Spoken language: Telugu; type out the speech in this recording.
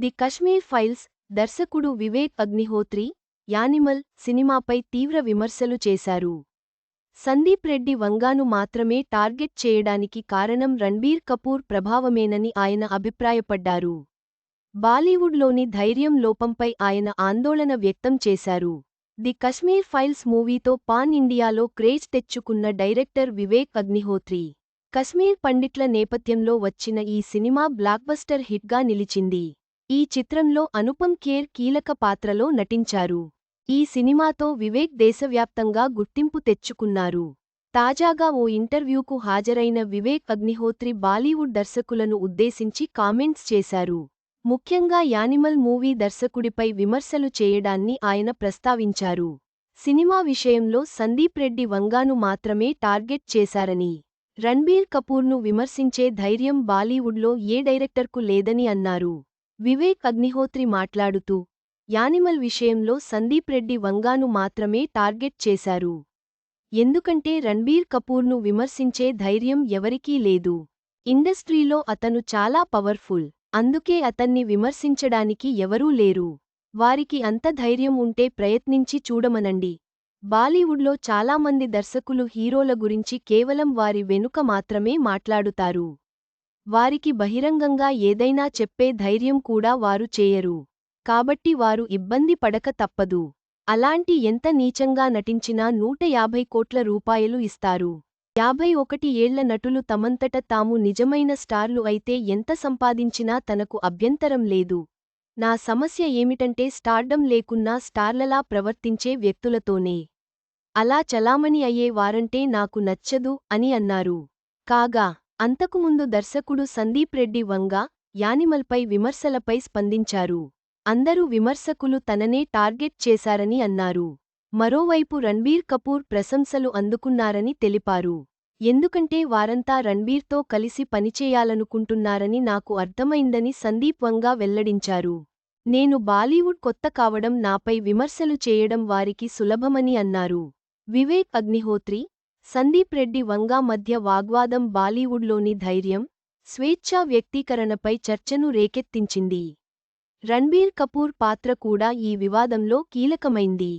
ది కశ్మీర్ ఫైల్స్ దర్శకుడు వివేక్ అగ్నిహోత్రి యానిమల్ సినిమాపై తీవ్ర విమర్శలు చేశారు. సందీప్ రెడ్డి వంగాను మాత్రమే టార్గెట్ చేయడానికి కారణం రణ్బీర్ కపూర్ ప్రభావమేనని ఆయన అభిప్రాయపడ్డారు. బాలీవుడ్లోని ధైర్యం లోపంపై ఆయన ఆందోళన వ్యక్తం చేశారు. ది కశ్మీర్ ఫైల్స్ మూవీతో పాన్ ఇండియాలో క్రేజ్ తెచ్చుకున్న డైరెక్టర్ వివేక్ అగ్నిహోత్రి కశ్మీర్ పండిట్ల నేపథ్యంలో వచ్చిన ఈ సినిమా బ్లాక్బస్టర్ హిట్గా నిలిచింది. ఈ చిత్రంలో అనుపమ్ ఖేర్ కీలక పాత్రలో నటించారు. ఈ సినిమాతో వివేక్ దేశవ్యాప్తంగా గుర్తింపు తెచ్చుకున్నారు. తాజాగా ఓ ఇంటర్వ్యూకు హాజరైన వివేక్ అగ్నిహోత్రి బాలీవుడ్ దర్శకులను ఉద్దేశించి కామెంట్స్ చేశారు. ముఖ్యంగా యానిమల్ మూవీ దర్శకుడిపై విమర్శలు చేయడాన్ని ఆయన ప్రస్తావించారు. సినిమా విషయంలో సందీప్ రెడ్డి వంగాను మాత్రమే టార్గెట్ చేశారని రణ్బీర్ కపూర్ను విమర్శించే ధైర్యం బాలీవుడ్లో ఏ డైరెక్టర్కు లేదని అన్నారు. వివేక్ అగ్నిహోత్రి మాట్లాడుతూ యానిమల్ విషయంలో సందీప్ రెడ్డి వంగాను మాత్రమే టార్గెట్ చేశారు. ఎందుకంటే రణ్బీర్ కపూర్ను విమర్శించే ధైర్యం ఎవరికీ లేదు. ఇండస్ట్రీలో అతను చాలా పవర్ఫుల్. అందుకే అతన్ని విమర్శించడానికి ఎవరూ లేరు. వారికి అంత ధైర్యం ఉంటే ప్రయత్నించి చూడమనండి. బాలీవుడ్లో చాలామంది దర్శకులు హీరోల గురించి కేవలం వారి వెనుక మాత్రమే మాట్లాడుతారు. వారికి బహిరంగంగా ఏదైనా చెప్పే ధైర్యం కూడా వారు చేయరు. కాబట్టి వారు ఇబ్బంది పడక తప్పదు. అలాంటి ఎంత నీచంగా నటించినా నూట యాభై కోట్ల రూపాయలు ఇస్తారు. యాభై ఒకటి ఏళ్ళ నటులు తమంతట తాము నిజమైన స్టార్లు అయితే ఎంత సంపాదించినా తనకు అభ్యంతరం లేదు. నా సమస్య ఏమిటంటే స్టార్డం లేకున్నా స్టార్లలా ప్రవర్తించే వ్యక్తులతోనే. అలా చలామణి అయ్యే వారంటే నాకు నచ్చదు అని అన్నారు. కాగా అంతకుముందు దర్శకుడు సందీప్ రెడ్డి వంగ యానిమల్పై విమర్శలపై స్పందించారు. అందరూ విమర్శకులు తననే టార్గెట్ చేశారని అన్నారు. మరోవైపు రణ్బీర్ కపూర్ ప్రశంసలు అందుకున్నారని తెలిపారు. ఎందుకంటే వారంతా రణ్బీర్తో కలిసి పనిచేయాలనుకుంటున్నారని నాకు అర్థమైందని సందీప్ వంగా వెల్లడించారు. నేను బాలీవుడ్ కొత్త కావడం నాపై విమర్శలు చేయడం వారికి సులభమని అన్నారు. వివేక్ అగ్నిహోత్రి సందీప్ రెడ్డి వంగా మధ్య వాగ్వాదం బాలీవుడ్లోని ధైర్యం స్వేచ్ఛా వ్యక్తీకరణపై చర్చను రేకెత్తించింది. రణ్బీర్ కపూర్ పాత్ర కూడా ఈ వివాదంలో కీలకమైంది.